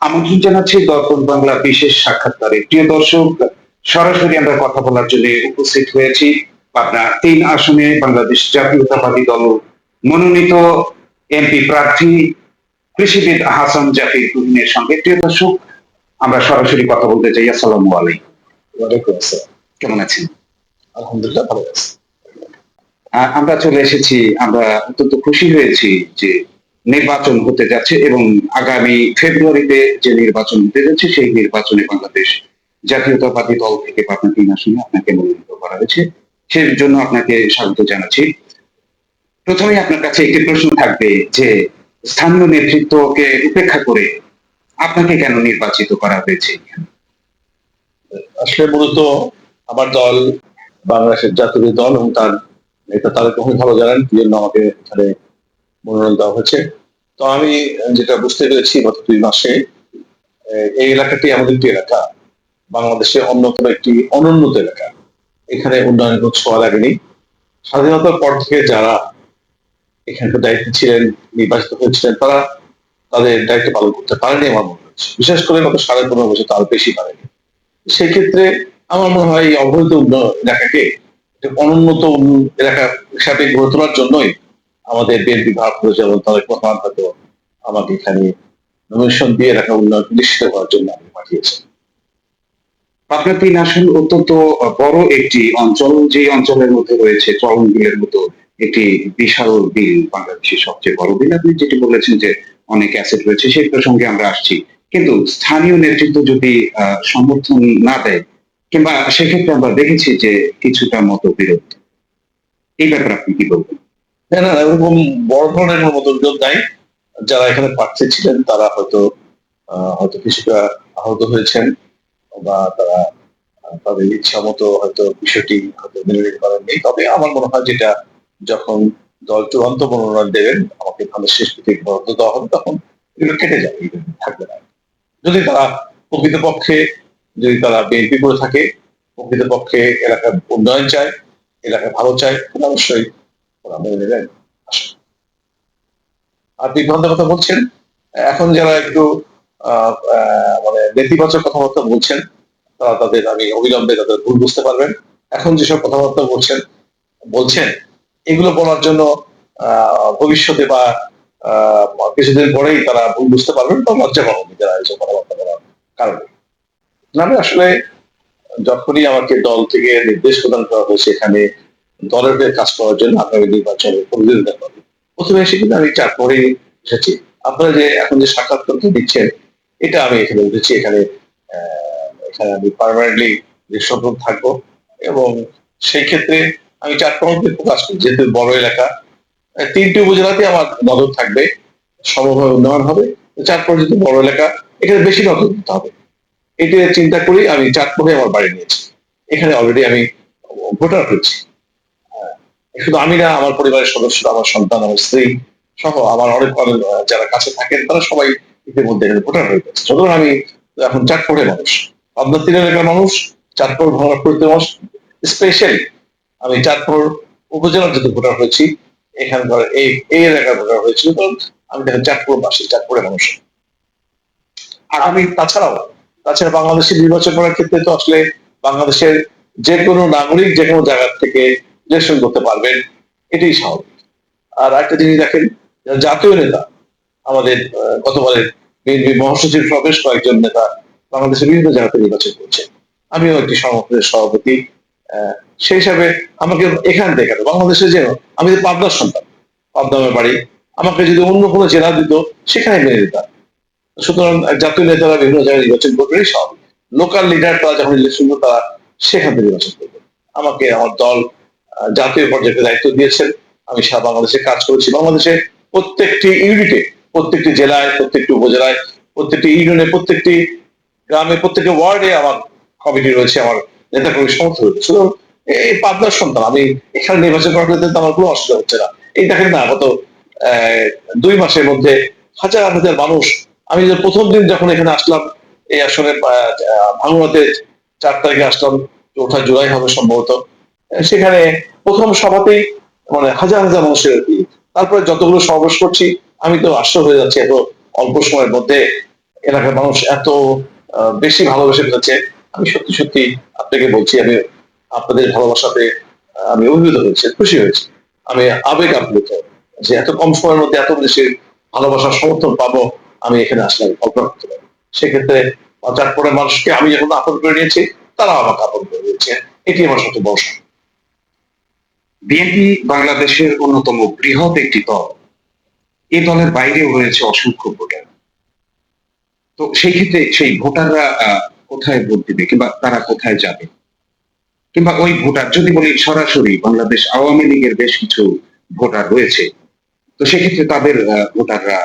আমন্ত্রণ জানাচ্ছি দর্পণ বাংলা বিশেষ সাক্ষাৎকারে প্রিয় দর্শক সরাসরি আমরা কথা বলার জন্য উপস্থিত হয়েছি। পাবনা তিন আসনে বাংলাদেশ জাতীয়তাবাদী দল মনোনীত এমপি প্রার্থী কৃষিবিদ হাসান জাকির তুহিনের সঙ্গে। প্রিয় দর্শক আমরা সরাসরি কথা বলতে চাই। আসসালামু আলাইকুম। ওয়ালাইকুম আসসালাম। কেমন আছেন? আলহামদুলিল্লাহ ভালো আছি। আমরা চলে এসেছি। আমরা অত্যন্ত খুশি হয়েছি যে নির্বাচন হতে যাচ্ছে এবং আগামী ফেব্রুয়ারিতে যে নির্বাচন হতে যাচ্ছে, সেই নির্বাচনে বাংলাদেশ জাতীয়তাবাদী দল থেকে পাবনা তিন আসনে আপনাকে মনোনীত করা হয়েছে। সেই জন্য আপনাকে স্বাগত জানাচ্ছি। প্রথমে আপনার কাছে একটি প্রশ্ন থাকবে যে, স্থানীয় নেতৃত্বকে উপেক্ষা করে আপনাকে কেন নির্বাচিত করা হয়েছে? আসলে মূলত আমার দল বাংলাদেশের জাতীয় দল এবং তার নেতা তারা খুবই ভালো জানেন কি জন্য আমাকে এখানে মনোনয়ন দেওয়া হয়েছে। তো আমি যেটা বুঝতে পেরেছি গত দুই মাসে এই এলাকাটি আমাদের একটি এলাকা, বাংলাদেশের অন্যতম একটি অনুন্নত এলাকা। এখানে উন্নয়নের কোনো ছোঁয়া লাগেনি। স্বাধীনতার পর থেকে যারা এখানকার দায়িত্বে ছিলেন, নির্বাচিত হয়েছিলেন, তারা তাদের দায়িত্ব পালন করতে পারেনি আমার মনে হচ্ছে। বিশেষ করে গত সাড়ে পনেরো বছর তার বেশি পারেনি। সেক্ষেত্রে আমার মনে হয় এই উন্নয়ন এলাকাকে অনুন্নত এলাকা হিসাবে গড়ে তোলার জন্যই আমাদের বিএনপি ভারপ্রাপ্ত যেমন তাদের প্রধান হয়তো আমাকে এখানে নমিনেশন দিয়ে এলাকা উন্নয়ন নিশ্চিত করার জন্য আমি পাঠিয়েছেন তিন আসন অত্যন্ত বড় একটি অঞ্চল যে অঞ্চলের মধ্যে রয়েছে চরম বিলের মতো একটি বিশাল বিল, বাংলাদেশের সবচেয়ে বড় বিল। আপনি যেটি বলেছেন যে অনেক অ্যাসেট রয়েছে, সেই প্রসঙ্গে আমরা আসছি। কিন্তু স্থানীয় নেতৃত্ব যদি সমর্থন না দেয়, কিংবা সেক্ষেত্রে আমরা দেখেছি যে কিছুটা মতবিরোধ। এই ব্যাপারে আপনি কি বলবেন? না না এরকম বড় ধরনের কোনো মতো নাই। যারা এখানে প্রার্থী ছিলেন, তারা হয়তো হয়তো কিছুটা আহত হয়েছেন বা তারা তাদের ইচ্ছা মতো হয়তো বিষয়টি হয়তো মেনে নিতে পারেননি। তবে আমার মনে হয় যেটা যখন দল চূড়ান্ত মনোনয়ন দেবেন, আমাকে ভালো শেষ প্রতি বরাদ্দ দেওয়া হবে, তখন এগুলো কেটে যাবে থাকবে না। যদি তারা প্রকৃতপক্ষে, যদি তারা বিএনপি করে থাকে, প্রকৃতপক্ষে এলাকার উন্নয়ন চায়, এলাকা ভালো চায় অবশ্যই আর বিভ্রান্তের কথা বলছেন। এখন যারা একটু মানে নেতিবাচক কথাবার্তা বলছেন তারা তাদের আমি অবিলম্বে তাদের ভুল বুঝতে পারবেন। এখন যেসব কথাবার্তা বলছেন বলছেন এগুলো বলার জন্য ভবিষ্যতে বা কিছুদিন পরেই তারা ভুল বুঝতে পারবেন বা লজ্জা পাবেন যারা এইসব কথাবার্তা বলার কারণে। না, আসলে যখনই আমাকে দল থেকে নির্দেশ প্রদান করা হয়েছে এখানে দলের হয়ে কাজ করার জন্য আগামী নির্বাচনে প্রতিযোগিতা করবে প্রথমে এসে কিন্তু আমি চার পরে এসেছি। আপনারা যে এখন যে সাক্ষাৎকারটা দিচ্ছেন, এটা আমি এখানে উঠেছি। এখানে এখানে আমি পার্মানেন্টলি দৃশ্যপদ থাকব এবং সেই ক্ষেত্রে আমি পয়েন্টে ফোকাস করি। যেহেতু বড় এলাকা তিনটি উপজেলাতে আমার নজর থাকবে, সমভাবে উন্নয়ন হবে। পয়েন্ট যেহেতু বড় এলাকা, এখানে বেশি নজর দিতে হবে। এটা চিন্তা করি আমি চাঁদপুরে আমার বাড়ি নিয়েছি। এখানে অলরেডি আমি ভোটার হয়েছি। শুধু আমি না, আমার পরিবারের সদস্য আমার সন্তান, আমার স্ত্রী সহ আমার অনেক যারা কাছে থাকেন, তারা সবাই ইতিমধ্যে ভোটার হয়ে গেছে। সুতরাং আমি এখন চাঁদপুরে মানুষ। পাবনা তিন এলাকার মানুষ চাঁদপুর ভাঙাপুরিতে মানুষ। স্পেশালি আমি চাঁদপুর উপজেলার যদি ভোটার হয়েছি, এখানকার এই এই এলাকার ভোটার হয়েছি কারণ আমি দেখেন চাঁদপুর বাসী চাঁদপুরের মানুষ। আগামী, তাছাড়াও, তাছাড়া বাংলাদেশের নির্বাচন করার ক্ষেত্রে তো আসলে বাংলাদেশের যে কোনো নাগরিক যে কোনো জায়গা থেকে ইলেকশন করতে পারবেন, এটাই স্বাভাবিক। আর একটা জিনিস দেখেন জাতীয় নেতা, আমাদের গতবারের বিএনপি মহাসচিব সহ বেশ কয়েকজন নেতা বাংলাদেশের বিভিন্ন জায়গাতে নির্বাচন করছে আমিও একটি সংগঠনের সভাপতি সেই হিসাবে আমাকে এখান থেকে বাংলাদেশে যে, আমি যে পাবনার সন্তান পাবনামের বাড়ি, আমাকে যদি অন্য কোনো জেলা দিত, সেখানে মেনে নিতাম। সুতরাং জাতীয় নেতারা বিভিন্ন জায়গায় নির্বাচন করবে সব লোকাল লিডার তারা যখন ইলেকশন তারা সেখান থেকে নির্বাচন করবে। আমাকে, আমার দল জাতীয় পর্যায়ে দায়িত্ব দিয়েছেন। আমি সারা বাংলাদেশে কাজ করেছি। বাংলাদেশে প্রত্যেকটি ইউনিটে, প্রত্যেকটি জেলায়, প্রত্যেকটি উপজেলায়, প্রত্যেকটি ইউনিয়নে, প্রত্যেকটি গ্রামে, প্রত্যেকটি ওয়ার্ডে আমার কমিটি রয়েছে, আমার নেতা কর্মী সমর্থন রয়েছে এই পাবনার সন্তান, আমি এখানে নির্বাচন ক্ষেত্রে আমার কোনো অসুবিধা হচ্ছে না। এই দেখেন না, গত দুই মাসের মধ্যে হাজার হাজার মানুষ, আমি প্রথম দিন যখন এখানে আসলাম, এই আসলে ভাঙুয়াতে চার তারিখে আসলাম চৌঠা জুলাই হবে সম্ভবত। সেখানে প্রথম সভাতেই মানে হাজার হাজার মানুষের। তারপরে যতগুলো সমাবেশ করছি, আমি তো আশ্চর্য হয়ে যাচ্ছি এত অল্প সময়ের মধ্যে এলাকার মানুষ এত বেশি ভালোবেসে ফেলেছে আমি সত্যি সত্যি আপনাকে বলছি, আমি আপনাদের ভালোবাসাতে আমি অভিভূত হয়েছি, খুশি হয়েছি আমি আবেগ আপ্লুত যে এত কম সময়ের মধ্যে এত বেশি ভালোবাসার সমর্থন পাবো আমি এখানে আসলে কল্পনা করতে পারি সেক্ষেত্রে চারপরের মানুষকে আমি যখন আপন করে নিয়েছি তারা আমাকে আপন করে নিয়েছে এটি আমার সবচেয়ে বড়। বিএনপি বাংলাদেশের অন্যতম বৃহৎ একটি দল। এ দলের বাইরেও রয়েছে অসংখ্য ভোটার। তো সেই ক্ষেত্রে সেই ভোটাররা কোথায় ভোট দিবে কিংবা তারা কোথায় যাবে? কিংবা ওই ভোটার যদি বলি সরাসরি বাংলাদেশ আওয়ামী লীগের বেশ কিছু ভোটার রয়েছে তো সেক্ষেত্রে তাদের ভোটাররা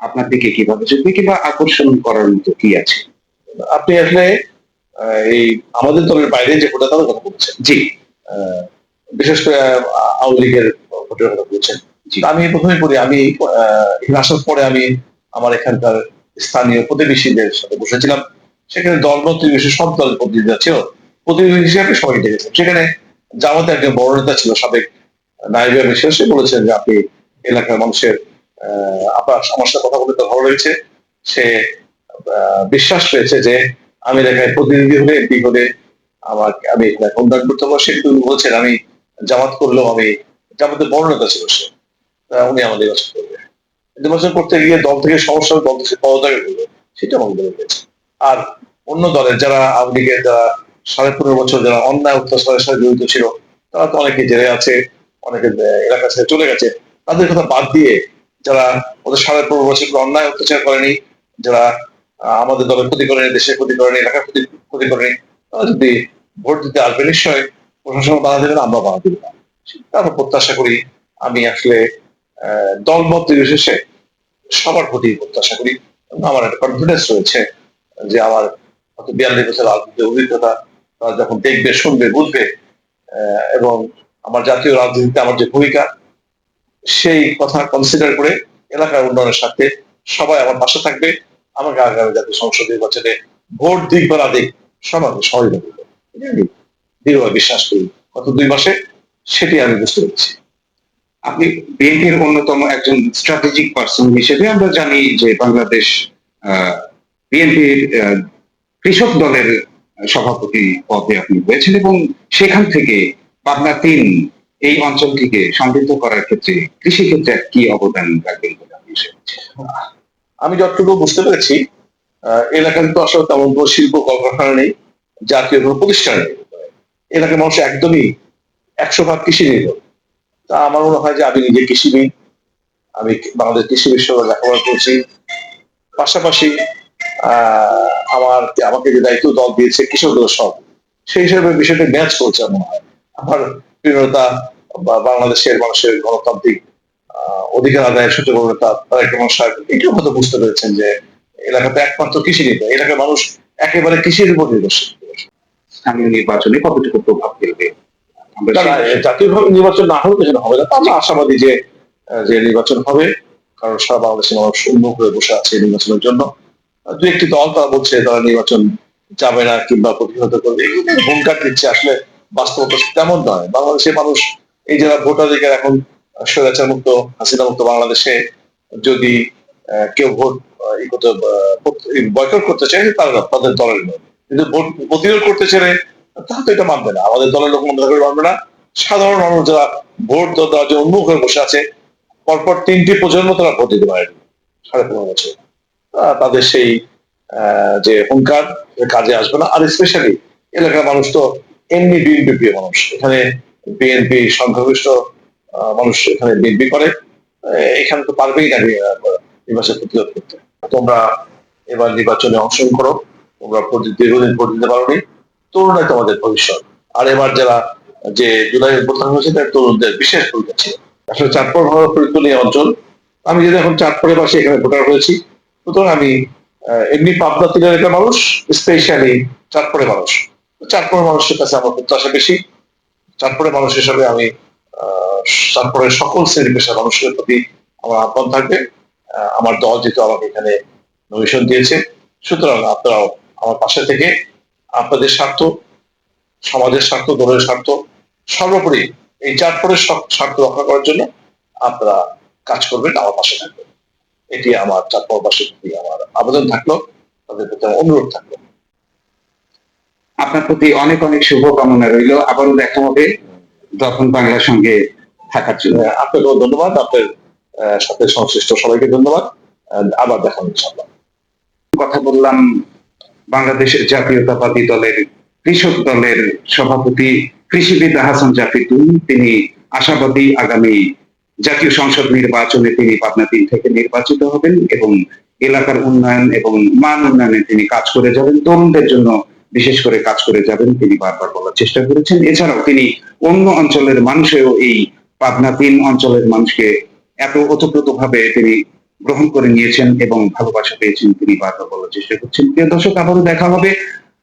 আপনার দিকে কীভাবে চলবে কিংবা আকর্ষণ করার মতো কি আছে? আপনি আসলে এই আমাদের দলের বাইরে যে ভোটার তাদের কথা বলছেন। জি। আহ, বিশেষ করে আওয়ামী লীগের ভোটের কথা বলছেন। আমি প্রথমে বলি আমি আসার পরে আমি আমার এখানকার স্থানীয় প্রতিবেশীদের সাথে বসেছিলাম। সেখানে দল বিশেষ সব দল প্রতিনিধিরা ছিল। প্রতিনিধি হিসেবে সবাই ডেকেছেন সেখানে জামাতে একজন বড় নেতা ছিল সাবেক নাইবা মিশন সে বলেছেন যে আপনি এলাকার মানুষের আহ, আপনার সাথে কথা বলতে ভালো লেগেছে। সে বিশ্বাস পেয়েছে যে আমি এলাকায় প্রতিনিধি হলে এমপি হলে আমার আমি এখানে কন্ট্যাক্ট করতে পারব। সে বলছেন আমি জামাত করলেও আমি জামাতের বড় ছিল সে। উনি আমাদের নির্বাচন করবে। নির্বাচন করতে গিয়ে দল থেকে সমস্যা দল থেকে পদত্যাগ করবে, সেটা আমাকে বলে দিয়েছে আর অন্য দলের যারা আওয়ামী লীগের, যারা সাড়ে পনেরো বছর যারা অন্যায় অত্যাচারের সাথে জড়িত ছিল, তারা তো অনেকে জেলে আছে, অনেকে এলাকা ছেড়ে চলে গেছে। তাদের কথা বাদ দিয়ে যারা ওদের সাড়ে পনেরো বছর অন্যায় অত্যাচার করেনি, যারা আমাদের দলের ক্ষতি করেনি, দেশের ক্ষতি করেনি, এলাকার ক্ষতি ক্ষতি করেনি, তারা যদি ভোট দিতে আসবে নিশ্চয়ই প্রশাসন বাধা দেবে না, আমরা বাধা দেবো না। আমরা প্রত্যাশা করি আমি আসলে দলমত নির্বিশেষে সবার প্রতি প্রত্যাশা করি। আমার একটা কনফিডেন্স রয়েছে যে আমার হয়তো বিয়াল্লিশ বছর রাজনীতির অভিজ্ঞতা, তারা যখন দেখবে, শুনবে, বুঝবে এবং আমার জাতীয় রাজনীতিতে আমার যে ভূমিকা, সেই কথা কনসিডার করে এলাকার উন্নয়নের স্বার্থে সবাই আমার পাশে থাকবে। আমাকে আগামী জাতীয় সংসদ নির্বাচনে ভোট দিক বা না দিক সবাই সহযোগিতা দৃঢ়ভাবে বিশ্বাস করি। গত দুই মাসে সেটি আমি বুঝতে পেরেছি। আপনি বিএনপির অন্যতম একজন স্ট্র্যাটেজিক পার্সন হিসেবে আমরা জানি যে বাংলাদেশ বিএনপির কৃষক দলের সভাপতি পদে আপনি হয়েছেন এবং সেখান থেকে পাবনা তিন এই অঞ্চলটিকে সমৃদ্ধ করার ক্ষেত্রে কৃষি ক্ষেত্রে কি অবদান রাখবেন বলে আপনি আমি যতটুকু বুঝতে পেরেছি আহ, এলাকাতে তো আসলে তেমন শিল্প কলকারখানা নেই জাতীয় কোনো প্রতিষ্ঠান নেই। এলাকার মানুষ একদমই একশো ভাগ কৃষি নির্ভর। তা আমার মনে হয় যে আমি নিজে কৃষিবিদ আমি বাংলাদেশ কৃষি বিশ্ববিদ্যালয়ে লেখাপড়া করছি। পাশাপাশি আমার, আমাকে যে দায়িত্ব দল দিয়েছে কৃষকদের সব সেই হিসেবে বিষয়টা ম্যাচ করছে মনে হয়। আমার প্রিয়তা বা বাংলাদেশের মানুষের গণতান্ত্রিক অধিকার আদায়ের সচেতনতা, তার একটা মানুষ এটাও হয়তো বুঝতে পেরেছেন যে এলাকাতে একমাত্র কৃষি নির্ভর। এলাকার মানুষ একেবারে কৃষির উপর নির্ভরশীল। স্থানীয় নির্বাচনে কতটুকু প্রভাব ফেলবে? জাতীয়ভাবে নির্বাচন না হলে সেটা হবে না। আমরা আশাবাদী যে যে নির্বাচন হবে কারণ সারা বাংলাদেশের মানুষ উন্মুখ হয়ে বসে আছে নির্বাচনের জন্য। দু একটি দল তারা বলছে তারা নির্বাচন যাবে না কিংবা প্রতিহত করবে। ভূমিকা দিচ্ছে আসলে বাস্তবতা তেমন নয়। বাংলাদেশের মানুষ এই যারা ভোটাধিকার এখন স্বৈরাচার মুক্ত হাসিনা মুক্ত বাংলাদেশে যদি আহ, কেউ ভোট বয়কট করতে চায় তারা তাদের দলের লোক কিন্তু প্রতিরোধ করতে ছেড়ে তা তো এটা মানবে না। আমাদের দলের লোক মনে করে মানবে না। সাধারণ মানুষ যারা ভোট দেওয়ার জন্য উন্মুখ হয়ে বসে আছে, পরপর তিনটি প্রজন্ম তারা ভোট দিতে পারে সাড়ে পনেরো বছর। তাদের সেই যে হুঙ্কার কাজে আসবে না। আর স্পেশালি এলাকার মানুষ তো এমনি বিএনপি প্রিয় মানুষ। এখানে বিএনপি সংখ্যাগরিষ্ঠ মানুষ এখানে বিএনপি করে। এখানে তো পারবেই না নির্বাচন প্রতিরোধ করতে। তোমরা এবার নির্বাচনে অংশগ্রহণ করো। তোমরা দীর্ঘদিন ভোট দিতে পারোনি তরুণরাই তোমাদের ভবিষ্যৎ। আর এবার যারা যে জুলাই প্রধান হয়েছে তার তরুণদের বিশেষ ভূমিকা ছিল আসলে চাঁদপুর ফরিদপুর এই অঞ্চল আমি যদি এখন চাঁদপুরে বাসে এখানে ভোটার হয়েছি, সুতরাং আমি এমনি পাবনা তিন এলাকার মানুষ, স্পেশালি চাঁদপুরে মানুষ। চাঁদপুরের মানুষের কাছে আমার প্রত্যাশা বেশি। চাঁদপুরের মানুষ হিসাবে আমি চাঁদপুরের সকল শ্রেণি পেশার মানুষের প্রতি আমার আহ্বান থাকবে। আমার দল যেহেতু আমাকে এখানে নমিশন দিয়েছে, সুতরাং আপনারাও আমার পাশে থেকে আপনাদের স্বার্থ সমাজের স্বার্থ দলের স্বার্থ সর্বোপরি এই চাঁদপুরের স্বার্থ রক্ষা করার জন্য আপনারা কাজ করবেন আমার পাশে থাকবেন। এটি আমার চাঁদপুরবাসীর প্রতি আমার আবেদন থাকল তাদের প্রতি আমার অনুরোধ থাকল। আপনার প্রতি অনেক অনেক শুভকামনা রইল আবারও দেখা হবে দর্পণ বাংলার সঙ্গে থাকার জন্য। আপনাকেও ধন্যবাদ আপনার সাথে সংশ্লিষ্ট সবাইকে ধন্যবাদ আবার দেখা হবে কথা বললাম বাংলাদেশের জাতীয়তাবাদী দলের কৃষক দলের সভাপতি কৃষিবিদ হাসান জাফিদুল তিনি আশাবাদী আগামী জাতীয় সংসদ নির্বাচনে তিনি পাবনা তিন থেকে নির্বাচিত হবেন এবং এলাকার উন্নয়ন এবং মান উন্নয়নে তিনি কাজ করে যাবেন, তরুণদের জন্য বিশেষ করে কাজ করে যাবেন তিনি বারবার বলার চেষ্টা করেছেন। এছাড়াও তিনি অন্য অঞ্চলের মানুষেও এই পাবনা তিন অঞ্চলের মানুষকে এত ওতপ্রোত ভাবে তিনি গ্রহণ করে নিয়েছেন এবং ভালোবাসা পেয়েছেন তিনি বারবার বলার চেষ্টা করছেন। প্রিয় দর্শক, আবারও দেখা হবে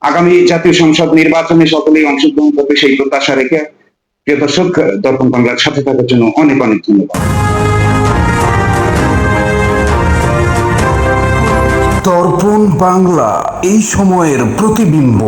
আগামী জাতীয় সংসদ নির্বাচনে সকলেই অংশগ্রহণ করবে সেই প্রত্যাশা রেখে। প্রিয় দর্শক, দর্পণ বাংলার সাথে থাকার জন্য অনেক অনেক ধন্যবাদ। দর্পণ বাংলা, এই সময়ের প্রতিবিম্ব।